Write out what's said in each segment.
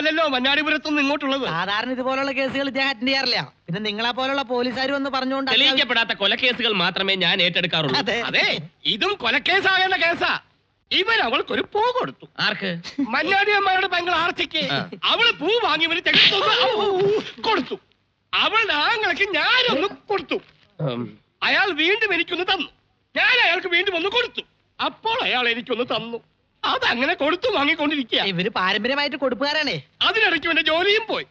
കേസുമല്ലല്ലോ മഞ്ഞാടിപുരത്തുനിന്ന് ഇങ്ങോട്ടുള്ളത്. സാധാരണ ഇതുപോലുള്ള കേസുകൾ ഇദ്ദേഹം അറ്റൻഡ് ചെയ്യാറില്ല. പിന്നെ നിങ്ങളെ പോലുള്ള പോലീസുകാർ വന്ന് പറഞ്ഞുകൊണ്ട് തെളിയിക്കപ്പെടാത്ത കൊലക്കേസുകൾ മാത്രമേ ഞാൻ ഏറ്റെടുക്കാറുള്ളൂ. അതെ. അതെ ഇതും കൊലക്കേസാകേണ്ട കേസാ. ഇവൻ അവൾക്കൊരു പൂ കൊടുത്തു. ആർക്ക്? മന്നാടിയമ്മയുടെ പെങ്ങൾ ആർച്ചയ്ക്ക്. അവൾ പൂ വാങ്ങി തെളിച്ചു കൊടുത്തു. അവളുടെ ആങ്ങൾക്ക് ഞാനൊന്ന് കൊടുത്തു. അയാൾ വീണ്ടും എനിക്കൊന്ന് തന്നു. ഞാൻ അയാൾക്ക് വീണ്ടും ഒന്ന് കൊടുത്തു. അപ്പോൾ അയാൾ എനിക്കൊന്ന് തന്നു. അതങ്ങനെ കൊടുത്തു വാങ്ങിക്കൊണ്ടിരിക്കുക ഇവർ പാരമ്പര്യമായിട്ട് കൊടുപ്പുകാരാണേ. അതിനിടയ്ക്ക് എന്റെ ജോലിയും പോയി.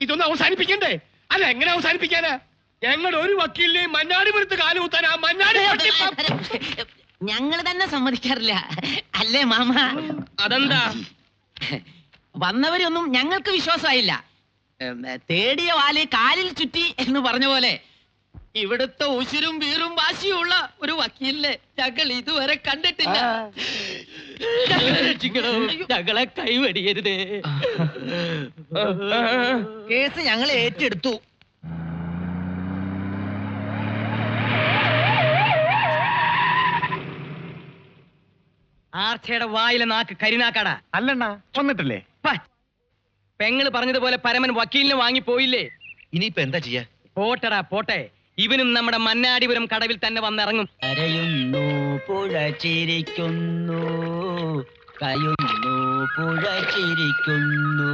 ഇതൊന്നും അവസാനിപ്പിക്കണ്ടേ? അല്ല എങ്ങനെ അവസാനിപ്പിക്കാനാ? ഞങ്ങൾ ഒരു വക്കീലിനെയും മന്നാടിപുരത്ത് കാലുകുത്താൻ ആ മന്നാടി ഞങ്ങൾ തന്നെ സമ്മതിക്കാറില്ല. അല്ലേ മാമ? അതെന്താ? വന്നവരൊന്നും ഞങ്ങൾക്ക് വിശ്വാസമായില്ല. തേടിയ വാൽ കാലിൽ ചുറ്റി എന്ന് പറഞ്ഞ പോലെ ഇവിടുത്തെ ഉശിരും വീറും വാശിയുള്ള ഒരു വക്കീലിനെ ഞങ്ങൾ ഇതുവരെ കണ്ടിട്ടില്ല. ഞങ്ങളെ കൈവടിയരുതേ കേസ് ഞങ്ങൾ ഏറ്റെടുത്തു. ആർച്ചയുടെ വായിലെ നാക്ക് കരിനാക്കാടാ. അല്ലണ്ണ വന്നിട്ടില്ലേ. പെങ്ങൾ പറഞ്ഞതുപോലെ പരമൻ വക്കീലിന് വാങ്ങി പോയില്ലേ ഇനിയിപ്പോ എന്താ ചെയ്യാ? പോട്ടടാ പോട്ടെ. ഇവനും നമ്മുടെ മന്നാടിപുരം കടവിൽ തന്നെ വന്നിറങ്ങും. പുഴ ചിരിക്കുന്നു കയുന്നു പുഴ ചിരിക്കുന്നു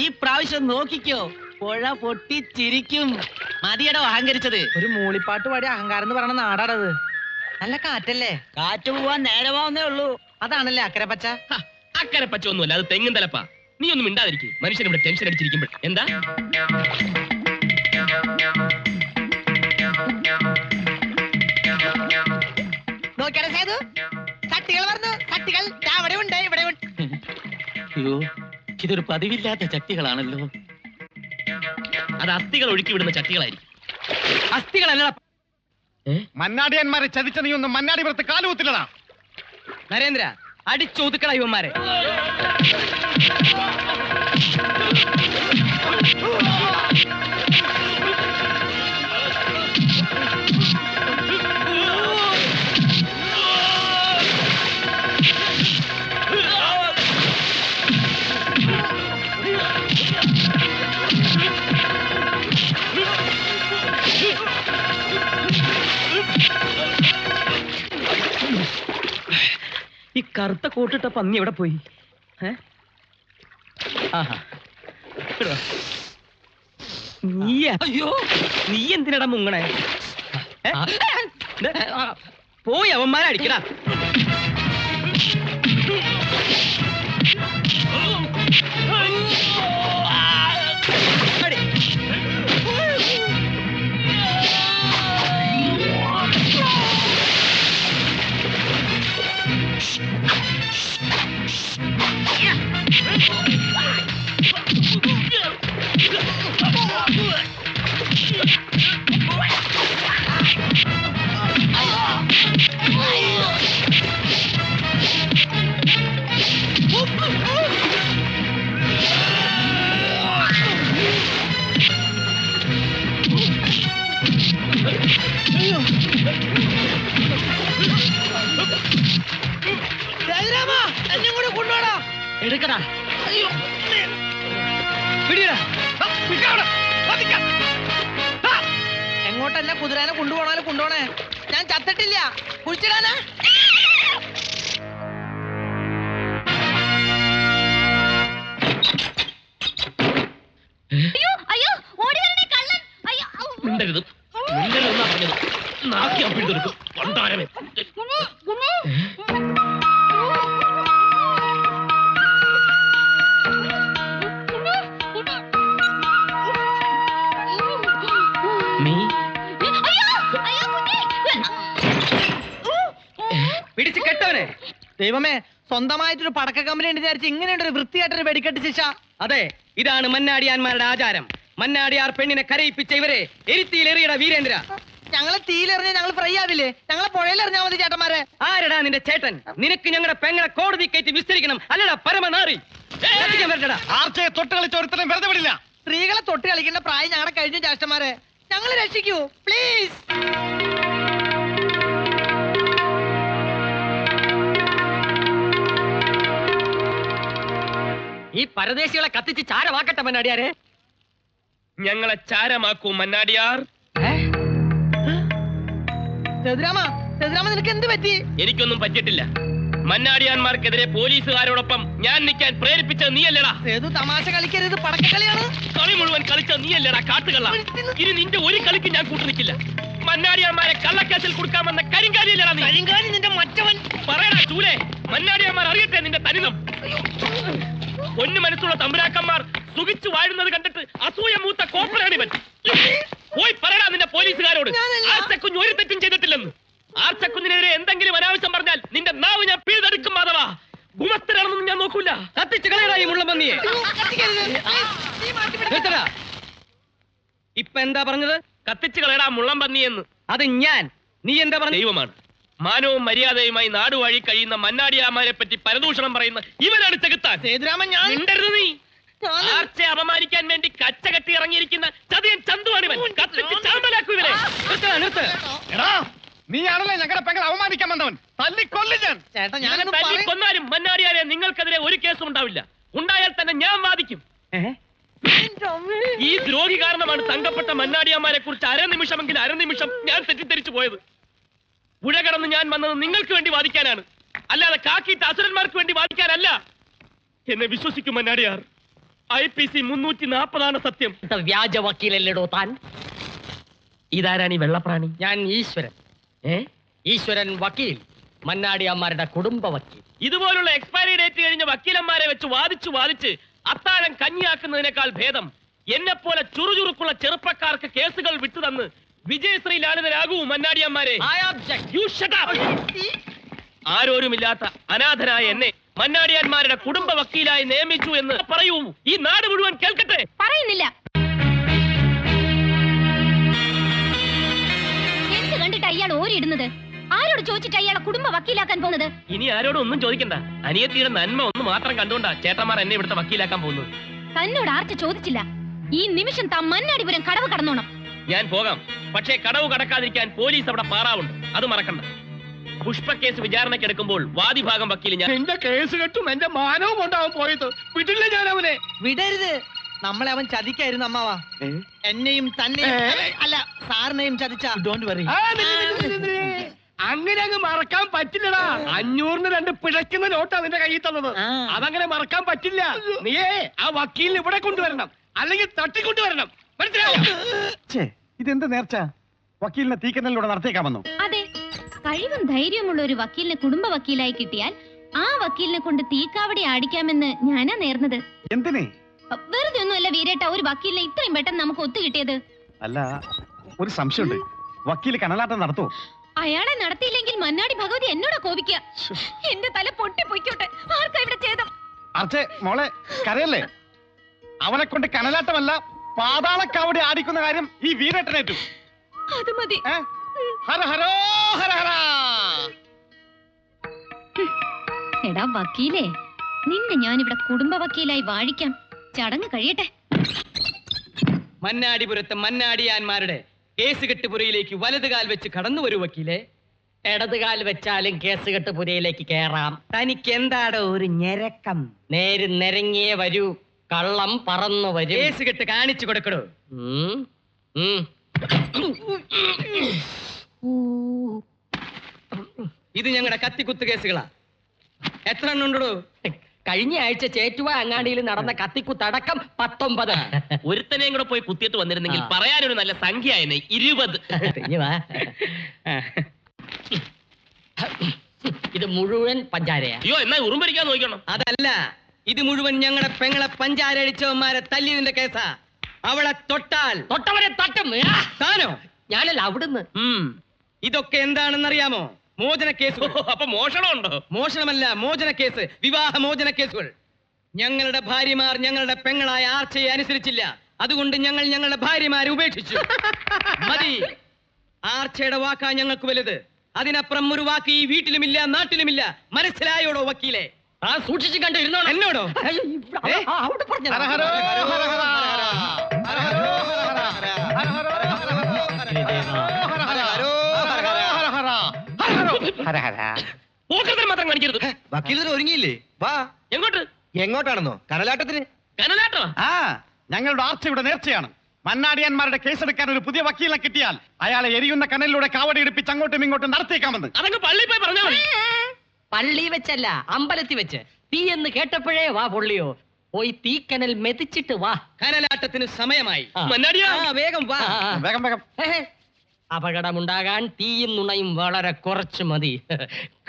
ഈ പ്രാവശ്യം നോക്കിക്കോ പുഴ പൊട്ടിച്ചിരിക്കും. മതിയടോ അഹങ്കരിച്ചത്. ഒരു മൂളിപ്പാട്ട് പാടി അഹങ്കാരം എന്ന് പറയണ നാടാണത്. നല്ല കാറ്റല്ലേ? കാറ്റ് പോവാൻ നേരമാവുന്നേ ഉള്ളൂ. അതാണല്ലേ അക്കരെ പച്ച ഒന്നുമല്ല അത് തെങ്ങും തലപ്പ നീ ഒന്നും മിണ്ടാതിരിക്കും. മനുഷ്യൻ ഇവിടെ ടെൻഷൻ അടിച്ചിരിക്കുമ്പോൾ. എന്താ? നോക്കിയാലേ സേതു? ചട്ടികൾ പറഞ്ഞു ചട്ടികൾ ദാ അവിടെ ഉണ്ട് ഇവിടെ ഉണ്ട്. അയ്യോ ഇതൊരു പതിവില്ലാത്ത ചട്ടികളാണല്ലോ. അത് അസ്ഥികൾ ഒഴുക്കി വിടുന്ന ചട്ടികളായിരിക്കും. അസ്ഥികളല്ല മന്നാടിയന്മാരെ ചതിച്ച നീ ഒന്നും മന്നാടിപുരത്ത് കാലുകുത്തില്ലടാ. നരേന്ദ്ര അടിച്ചൊതുക്കട ഇവന്മാരെ. ഈ കറുത്ത കോട്ടിട്ട പന്നി എവിടെ പോയി. ഇവിടെ അയ്യോ. നീ എന്തിനടാ മുങ്ങണേ? പോയി അവന്മാരെ എടുക്കടാ. പിടിയടാ. എങ്ങോട്ടല്ല കുതിരാനെ കൊണ്ടുപോണാലും കൊണ്ടുപോണേ? ഞാൻ ചത്തിട്ടില്ല. കുഴിച്ചിടാനാ. അയ്യോ അയ്യോ അയ്യോ. മിണ്ടരുത്. മിണ്ടരുതെന്നാ പറഞ്ഞത്. നാക്കി അപ്പിട്ടെടുക്കും കൊണ്ടാരമേ കെട്ടവനെ ദൈവമേ സ്വന്തമായിട്ടൊരു പടക്ക കമ്പനി ഉണ്ട് വിചാരിച്ച് ഇങ്ങനെയുണ്ട് ഒരു വൃത്തിയായിട്ടൊരു വെടിക്കെട്ട് ശിക്ഷ. അതെ ഇതാണ് മന്നാടിയാന്മാരുടെ ആചാരം. മന്നാടിയാർ പെണ്ണിനെ കരയിപ്പിച്ച ഇവരെ എരിത്തിയിലെറിയട വീരേന്ദ്ര. ഞങ്ങളെ തീയിലെറിഞ്ഞ ഞങ്ങൾ ഫ്രൈ ആവില്ലേ? ഞങ്ങളെ പുഴയിലെറിഞ്ഞാ മതി ചേട്ടന്മാരെ. ആരടാ നിന്റെ ചേട്ടൻ? നിനക്ക് ഞങ്ങളുടെ പെങ്ങളെ കോടതി കയറ്റി വിസ്തരിക്കണം. അല്ലടാ പരമനാറി. ആർച്ചയെ തൊട്ട് കളിച്ച ഒരുത്തരം വെറുതെ വിടില്ല. സ്ത്രീകളെ തൊട്ട് കളിക്കേണ്ട പ്രായം ഞങ്ങളുടെ കഴിഞ്ഞു ചേട്ടന്മാരെ ഞങ്ങൾ രക്ഷിക്കൂ പ്ലീസ് ഈ പരദേശികളെ കത്തിച്ച് ചാരമാക്കട്ടെ മന്നാടിയാരെ. ഞങ്ങളെ ചാരമാക്കൂ മന്നാടിയാർ. സേതുരാമ സേതുരാമ നിനക്ക് എന്ത് പറ്റി? എനിക്കൊന്നും പറ്റിയിട്ടില്ല. മന്നാടിയാന്മാർക്കെതിരെ പോലീസുകാരോടൊപ്പം ഞാൻ നിൽക്കാൻ പ്രേരിപ്പിച്ച നീയല്ലടാ. സേതു തമാശ കളിക്കരുത് കളി മുഴുവൻ കളിച്ച നീയല്ലടാ കാട്ടുകള്ള. ഇനി നിന്റെ ഒരു കളിക്ക് ഞാൻ കൂട്ടു നിൽക്കില്ല മന്നാടിയാന്മാരെ കള്ളക്കേസിൽ കൊടുക്കാമെന്ന കരിങ്കാലിയല്ലടാ നീ. കരിങ്കാലി നിന്റെ മറ്റവൻ. പറയടാ ചൂലേ മന്നാടിയാന്മാർ അറിയട്ടെ നിന്റെ തനിതം പൊന്നു മനസ്സുള്ള തമ്പുരാക്കന്മാർ സുഖിച്ചു വാഴുന്നത് കണ്ടിട്ട് അസൂയ മൂത്ത കോപ്പറാണ് ഇവൻ പോയി പറയടാ നിന്റെ പോലീസുകാരോട്. ആർച്ചക്കുഞ്ഞ് ഒരു തെറ്റും ചെയ്തിട്ടില്ലെന്ന്. ആർച്ചക്കുഞ്ഞിനെതിരെ എന്തെങ്കിലും അനാവശ്യം പറഞ്ഞാൽ നിന്റെ നാവ് ഞാൻ പിഴുതെടുക്കും മാധവ. ഗുമസ്തരാണെന്നൊന്നും ഞാൻ നോക്കൂല. കത്തിച്ചു കളയടാ ഈ മുള്ളമ്പന്നിയെ ഇപ്പൊ എന്താ പറഞ്ഞത്? കത്തിച്ചു കളയടാ മുള്ളം പന്നിയെന്ന്. അത് ഞാൻ. നീ എന്താ പറഞ്ഞ ദൈവമാണ്. മാനവും മര്യാദയുമായി നാടുവാഴി കഴിയുന്ന മന്നാടിയാമാരെ പറ്റി പരദൂഷണം പറയുന്ന ഇവനാണ് ചെകുത്താൻ സേതുരാമൻ ഞാൻ മിണ്ടരുത് നീ. ആർച്ചയെ അപമാനിക്കാൻ വേണ്ടി കച്ച കെട്ടി ഇറങ്ങിയിരിക്കുന്ന ചതിയൻ ചന്തുവാണ് ഇവൻ. കത്തിച്ച് ചാമ്പലാക്കൂ ഇവനെ. നിർത്തടാ എടാ നീയാണല്ലേ ഞങ്ങളുടെ പെങ്ങൾ അവമാനിക്കാൻ വന്നവൻ? തല്ലിക്കൊല്ലു ഞാൻ. ചേട്ടാ ഞാൻ ഞാനൊന്ന് തല്ലി പറയ- കൊന്നാലും മന്നാടിയാരെ നിങ്ങൾക്കെതിരെ ഒരു കേസും ഉണ്ടാവില്ല. ഉണ്ടായാൽ തന്നെ ഞാൻ വാദിക്കും. ഈ ദ്രോഹി കാരണമാണ് തങ്കപ്പെട്ട മന്നാടിയാമാരെ കുറിച്ച് അരനിമിഷമെങ്കിൽ അരനിമിഷം ഞാൻ തെറ്റിദ്ധരിച്ചു പോയത്. പുഴ കടന്ന് ഞാൻ വന്നത് നിങ്ങൾക്ക് വേണ്ടി വാദിക്കാനാണ്. അല്ലാതെ കാക്കിയിട്ട് അസുരന്മാർക്ക് വേണ്ടി വാദിക്കാനല്ല. എന്നെ വിശ്വസിക്കും മന്നാടിയാർ ഐ പി സി മുന്നൂറ്റി നാൽപ്പതാണ് സത്യം വ്യാജ വക്കീലല്ലേടോ താൻ? ഇതാരാണ് ഈ വെള്ളപ്രാണി? ഞാൻ ഈശ്വരൻ. ഏ? ഈശ്വരൻ വക്കീൽ മന്നാടിയമ്മാരുടെ കുടുംബ വക്കീൽ. ഇതുപോലുള്ള എക്സ്പയറി ഡേറ്റ് കഴിഞ്ഞ വക്കീലന്മാരെ വെച്ച് വാദിച്ചു വാദിച്ച് അത്താഴം കഞ്ഞിയാക്കുന്നതിനേക്കാൾ ഭേദം. എന്നെ പോലെ ചുറുചുറുക്കുള്ള ചെറുപ്പക്കാർക്ക് കേസുകൾ വിട്ടുതന്ന് വിജയശ്രീ ലാളിതരാകൂ മന്നാടിയന്മാരെ I object. You shut up. ആരോരുമില്ലാത്ത അനാഥനായ എന്നെ മന്നാടിയാന്മാരുടെ കുടുംബ വക്കീലായി നിയമിച്ചു എന്ന് പറയൂ. ഈ നാട് മുഴുവൻ കേൾക്കട്ടെ. പറയുന്നില്ല. എന്ത് കണ്ടിട്ട് അയാൾ ഓരിയിടുന്നത്? ആരോട് ചോദിച്ചിട്ട് അയാളെ കുടുംബ വക്കീലാക്കാൻ പോകുന്നത്? ഇനി ആരോടും ഒന്നും ചോദിക്കണ്ട. അനിയത്തിയുടെ നന്മ ഒന്ന് മാത്രം കണ്ടുകൊണ്ടാ ചേട്ടന്മാർ എന്നെ ഇവിടുത്തെ വക്കീലാക്കാൻ പോകുന്നത്. തന്നോട് ആർച്ച ചോദിച്ചില്ല. ഈ നിമിഷം താൻ മന്നാടിപുരം കടവ് കടന്നോണം. ഞാൻ പോകാം. പക്ഷേ കടവ് കടക്കാതിരിക്കാൻ പോലീസ് അവിടെ പാറാവുണ്ട്. അത് മറക്കണ്ട. പുഷ്പ കേസ് വിചാരണക്കെടുക്കുമ്പോൾ വാദിഭാഗം വക്കീൽ ഞാൻ എന്റെ കേസ് കെട്ടും എന്റെ മാനവും ഉണ്ടാവും പോയത്. വിടില്ല ഞാൻ അവനെ. വിടരുത്. നമ്മളെ അവൻ ചതിക്കായിരുന്നു അമ്മാവാ. എന്നെയും തന്നെയും അല്ല സാറിനെയും ചതിച്ച ഡോണ്ട് വറി. അങ്ങനെ അങ്ങ് മറക്കാൻ പറ്റില്ലടാ. അഞ്ഞൂറിന് രണ്ട് പിഴയ്ക്കുന്ന നോട്ടാ നിന്റെ കയ്യിൽ തന്നത്. അതങ്ങനെ മറക്കാൻ പറ്റില്ല. നീയേ ആ വക്കീലിനെ ഇവിടെ കൊണ്ടുവരണം. അല്ലെങ്കിൽ തട്ടിക്കൊണ്ടുവരണം. ഇതെന്ത് നേർച്ച? വക്കീലിനെ തീക്കനലിലൂടെ നടത്തിയേക്കാമെന്നു അതെ കഴിവും ധൈര്യമുള്ള ഒരു വക്കീലിനെ കുടുംബ വക്കീലായി കിട്ടിയാൽ ആ വക്കീലിനെ കൊണ്ട് തീക്കാവടി ആടിക്കാമെന്ന് ഞാനാ നേർന്നത്. എന്തിനെ? വെറുതെ ഒന്നുമല്ല വീരേട്ട ഒരു വക്കീലിനെ ഇത്രയും പെട്ടെന്ന് നമുക്ക് ഒത്തു കിട്ടിയത്. അല്ല ഒരു സംശയമുണ്ട്. വക്കീൽ കനലാട്ടം നടത്തോ അയാളെ നടത്തിയില്ലെങ്കിൽ മന്നാടി ഭഗവതി എന്നോടാ കോപിക്കുക എന്റെ തല പൊട്ടി പൊയ്ക്കോട്ടെ ആർക്കാ ഇവിടെ ചെയ്തം അർച്ചേ മോളെ കരയല്ലേ? അവനെ കൊണ്ട് കനലാട്ടമല്ല പാതാളക്കാവടി ആടിക്കുന്ന കാര്യം ഈ വീരേട്ടനേറ്റു അത് മതി. ഏ? ഹര ഹരോ ഹര ഹര. എടാ വക്കീലേ നിന്നെ ഞാനിവിടെ കുടുംബ വക്കീലായി വാഴിക്കാം. ചടങ്ങ് കഴിയട്ടെ. മന്നാടിപുരത്തെ മന്നാടിയാന്മാരുടെ കേസ് കെട്ടുപുരയിലേക്ക് വലത് കാൽ വെച്ച് കടന്നു വരൂ വക്കീലെ. ഇടത് കാൽ വെച്ചാലും കേസ് കെട്ടുപുരയിലേക്ക് കേറാം. തനിക്ക് എന്താടോ ഒരു ഞെരക്കം? നേര് നിരങ്ങിയേ വരൂ. കള്ളം പറന്നു വരും. കേസ് കെട്ട് കാണിച്ചു. ഉം. ഇത് ഞങ്ങളുടെ കത്തിക്കുത്ത് കേസുകളാ. എത്ര എണ്ണം ഉണ്ടോ കഴിഞ്ഞ ആഴ്ച ചേറ്റുവ അങ്ങാടിയിൽ നടന്ന കത്തിക്കുത്തടക്കം പത്തൊമ്പത്. ഒരുത്തനെയും കൂടെ പോയി കുത്തിയിട്ട് വന്നിരുന്നെങ്കിൽ. പറയാനൊരു നല്ല സംഖ്യ ആയിരുന്നു ഇരുപത്. ഇത് മുഴുവൻ പഞ്ചാരയാ. അയ്യോ എന്നാ ഉറുമ്പരിക്കാൻ നോക്കണം അതല്ല ഇത് മുഴുവൻ ഞങ്ങളുടെ പെങ്ങളെ പഞ്ചാര അടിച്ചവന്മാരെ തല്ലിയതിന്റെ കേസാ. അവളെ തൊട്ടാൽ. തൊട്ടവരെ തട്ടും. ആ, താനോ? ഞാനല്ല അവിടുന്ന്. ഉം. ഇതൊക്കെ എന്താണെന്നറിയാമോ? മോചന കേസ് അപ്പൊ മോഷണമുണ്ടോ? മോഷണമല്ല മോചന കേസ്. വിവാഹ മോചന കേസുകൾ. ഞങ്ങളുടെ ഭാര്യമാർ ഞങ്ങളുടെ പെങ്ങളായ ആർച്ചയെ അനുസരിച്ചില്ല. അതുകൊണ്ട് ഞങ്ങൾ ഞങ്ങളുടെ ഭാര്യമാരെ ഉപേക്ഷിച്ചു. മതി. ആർച്ചയുടെ വാക്കാ ഞങ്ങൾക്ക് വലുത്. അതിനപ്പുറം ഒരു വാക്ക് ഈ വീട്ടിലുമില്ല നാട്ടിലുമില്ല. മനസ്സിലായോടോ വക്കീലെ? ആ സൂക്ഷിച്ച് കണ്ട് ഇരുന്നോ എന്നോടോ ഹര ഹര ഹര മാത്രം കാണിക്കരുത് വക്കീലർ ഒരുങ്ങിയില്ലേ വാ എങ്ങോട്ട് എങ്ങോട്ടാണെന്നോ കനലാട്ടത്തിന് കനലാട്ടോ ആ ഞങ്ങളുടെ ആർച്ചയുടെ നേർച്ചയാണ് മന്നാടിയന്മാരുടെ കേസെടുക്കാൻ ഒരു പുതിയ വക്കീലിനെ കിട്ടിയാൽ അയാളെ എരിയുന്ന കനലിലൂടെ കാവടി എടുപ്പിച്ച് അങ്ങോട്ടും ഇങ്ങോട്ടും നടത്തിയേക്കാമെന്ന് അതങ്ങ് പള്ളി പോയി പറഞ്ഞാ പള്ളി വെച്ചല്ല അമ്പലത്തിൽ വെച്ച്. തീ എന്ന് കേട്ടപ്പോഴേ വാ പൊള്ളിയോ. പോയി തീക്കനൽ മെതിച്ചിട്ട് വാ. കനലാട്ടത്തിന് സമയമായി. മന്നാടിയാ? ആ, വേഗം വാ. വേഗം വേഗം. അപകടമുണ്ടാകാൻ തീയും നുണയും വളരെ കുറച്ച് മതി.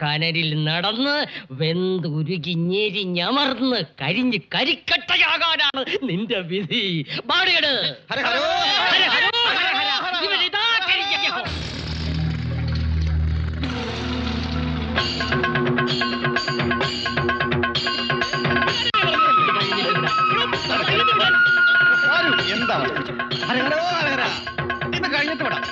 കനലിൽ നടന്ന് വെന്തുരുകി ഞെരിഞ്ഞമർന്ന് കരിഞ്ഞ് കരിക്കട്ടയാകാനാണ് നിന്റെ വിധി. ബാടിയട് എന്താ ഇന്ന് കഴിഞ്ഞിട്ട് വിടാം.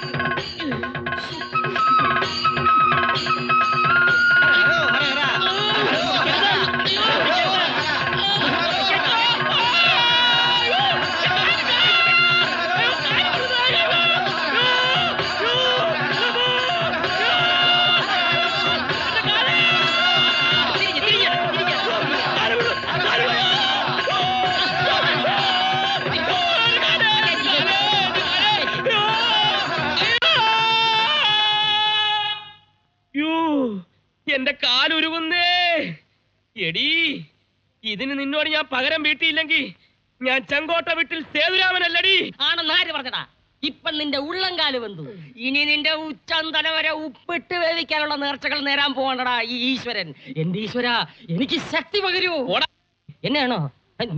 നിന്നോട് ഞാൻ പകരം വീട്ടിയില്ലെങ്കിൽ ഞാൻ ചെങ്കോട്ട വീട്ടിൽ സേതുരാമനല്ലടി. ആണെന്ന് ആര് പറഞ്ഞടാ ഇപ്പൊ നിന്റെ ഉള്ളംകാൽ വന്നു ഇനി നിന്റെ ഉച്ചന്തല വരെ ഉപ്പിട്ട് വേവിക്കാനുള്ള നേർച്ചകൾ നേരാൻ പോകണ്ടടാ ഈ ഈശ്വരൻ. എന്റെ ഈശ്വര എനിക്ക് ശക്തി പകരൂ. എന്നെയാണോ?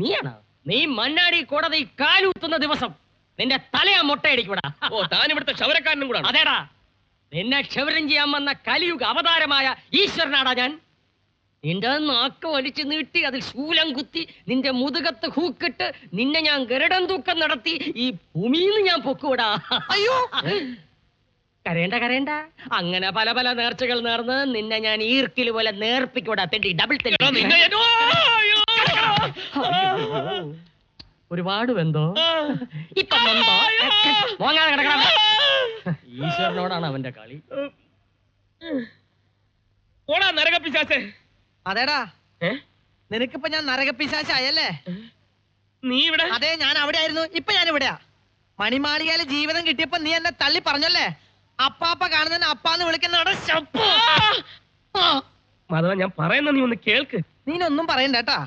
നീയാണോ? നീ മണ്ണാടി കോടതി കാലൂത്തുന്ന ദിവസം നിന്റെ തലയാ മുട്ടയടിക്കൂടാ. ഓ താൻ ഇവിടുത്തെ ക്ഷവരക്കാരനും അതേടാ. നിന്നെ ക്ഷവരം ചെയ്യാൻ വന്ന കലിയുഗ അവതാരമായ ഈശ്വരനാടാ ഞാൻ. നിന്റെ നാക്ക് വലിച്ചു നീട്ടി അതിൽ ശൂലം കുത്തി നിന്റെ മുതുകത്ത് ഹൂക്കിട്ട് നിന്നെ ഞാൻ ഗരുടം തൂക്കം നടത്തി ഈ ഭൂമിയിൽ നിന്ന് ഞാൻ പൊക്കൂടാ അയ്യോ! കരേണ്ട കരേണ്ട അങ്ങനെ പല പല നേർച്ചകൾ നേർന്ന് നിന്നെ ഞാൻ ഈർക്കിൽ പോലെ നേർപ്പിക്കൂടാ തെണ്ടി ഡബിൾ തെണ്ടി. ഒരുപാട് വെന്തോ. ഇപ്പൊ വെന്തോ മോങ്ങാതെ കിടക്കണം. ഈശ്വരനോടാണ് അവന്റെ കളി. ഓടാ നരകപ്പിശാസേ. അതേടാ? നിനക്കിപ്പോ ഞാൻ നരകപ്പിശാശായല്ലേ നീ ഇവിടെ? അതെ ഞാൻ അവിടെ ആയിരുന്നു ഇപ്പൊ ഞാൻ ഇവിടെയാ മണിമാളികയിലെ ജീവിതം കിട്ടിയപ്പോ നീ എന്നെ തള്ളി പറഞ്ഞല്ലേ? അപ്പാപ്പ കാണുന്നതിന് അപ്പാന്ന് വിളിക്കുന്നതാണ് ശപ്പ്. മാധവ ഞാൻ പറയുന്ന നീ ഒന്ന് കേൾക്ക്. നീനൊന്നും പറയണ്ട കേട്ടാ.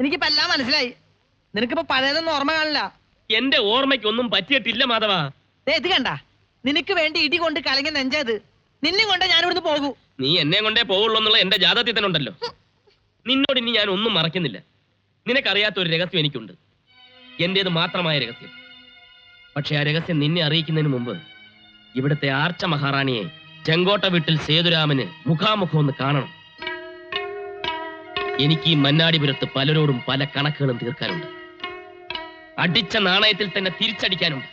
എനിക്കിപ്പോ എല്ലാം മനസ്സിലായി. നിനക്കിപ്പോ പഴയതൊന്നും ഓർമ്മ കാണില്ല. എന്റെ ഓർമ്മയ്ക്കൊന്നും പറ്റിയിട്ടില്ല മാധവ. ഇത് കണ്ട. നിനക്ക് വേണ്ടി ഇടി കൊണ്ട് കലങ്ങി നെഞ്ചത്. നിന്നെ കൊണ്ട് ഞാൻ ഇവിടുന്ന് പോകൂ. നീ എന്നെ കൊണ്ടേ പോകുള്ളൂ എന്നുള്ള എന്റെ ജാതത്തിൽ തന്നെ ഉണ്ടല്ലോ നിന്നോട് ഇനി ഞാൻ ഒന്നും മറക്കുന്നില്ല. നിനക്കറിയാത്ത ഒരു രഹസ്യം എനിക്കുണ്ട്. എന്റേത് മാത്രമായ രഹസ്യം. പക്ഷെ ആ രഹസ്യം നിന്നെ അറിയിക്കുന്നതിന് മുമ്പ് ഇവിടുത്തെ ആർച്ച മഹാറാണിയെ ചെങ്കോട്ട വീട്ടിൽ സേതുരാമന് മുഖാമുഖം ഒന്ന് കാണണം. എനിക്ക് ഈ മന്നാടിപുരത്ത് പലരോടും പല കണക്കുകളും തീർക്കാനുണ്ട്. അടിച്ച നാണയത്തിൽ തന്നെ തിരിച്ചടിക്കാനുണ്ട്.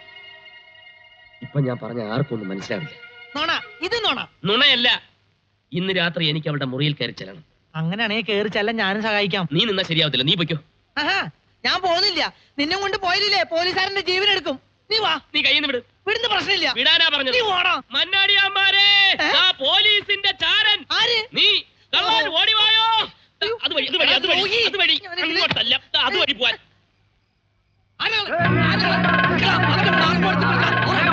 ഇപ്പൊ ഞാൻ പറഞ്ഞ ആർക്കും ഒന്നും മനസ്സിലാവില്ല. ഇത് നുണ നുണയല്ല. ഇന്ന് രാത്രി എനിക്ക് അവളുടെ മുറിയിൽ കയറി ചെല്ലണം. അങ്ങനെയാണെങ്കിൽ കയറി ചെല്ലാൻ ഞാനും സഹായിക്കാം. നീ നിന്നാ ശരിയാവത്തില്ല. നീ പൊയ്ക്കോ. ആഹാ ഞാൻ പോകുന്നില്ല. നിന്നെ കൊണ്ട് പോയില്ലേ പോലീസുകാരന്റെ ജീവൻ എടുക്കും നീ വാ. നീ കയ്യിൽ നിന്ന് വിട്. വിടുന്ന പ്രശ്നമില്ല. വിടാനാ പറഞ്ഞത്. നീ ഓടാ. മന്നാടിയാമാരെ ഏ? ആ പോലീസിന്റെ ചാരൻ. ആര്? നീ. കള്ളൻ ഓടിവായോ? അത് വഴി അത് വഴി അത് വഴി. അത് വഴി അങ്ങോട്ടല്ല. ദാ അത് വഴി പോവാൻ ആരാൾ? ആരാൾ? നിക്കടാ, അവന്റെ ഓടി കൊടുത്ത് പിടിക്കാം. ഓടാ.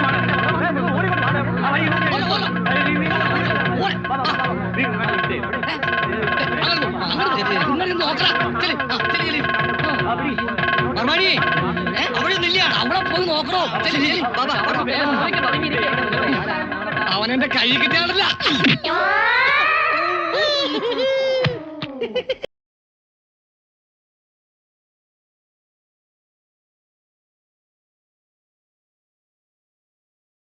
അവിടെ നില്ല അവിടെ പോയി നോക്കണോ. അവനെന്റെ കൈ കിട്ടിയാണല്ല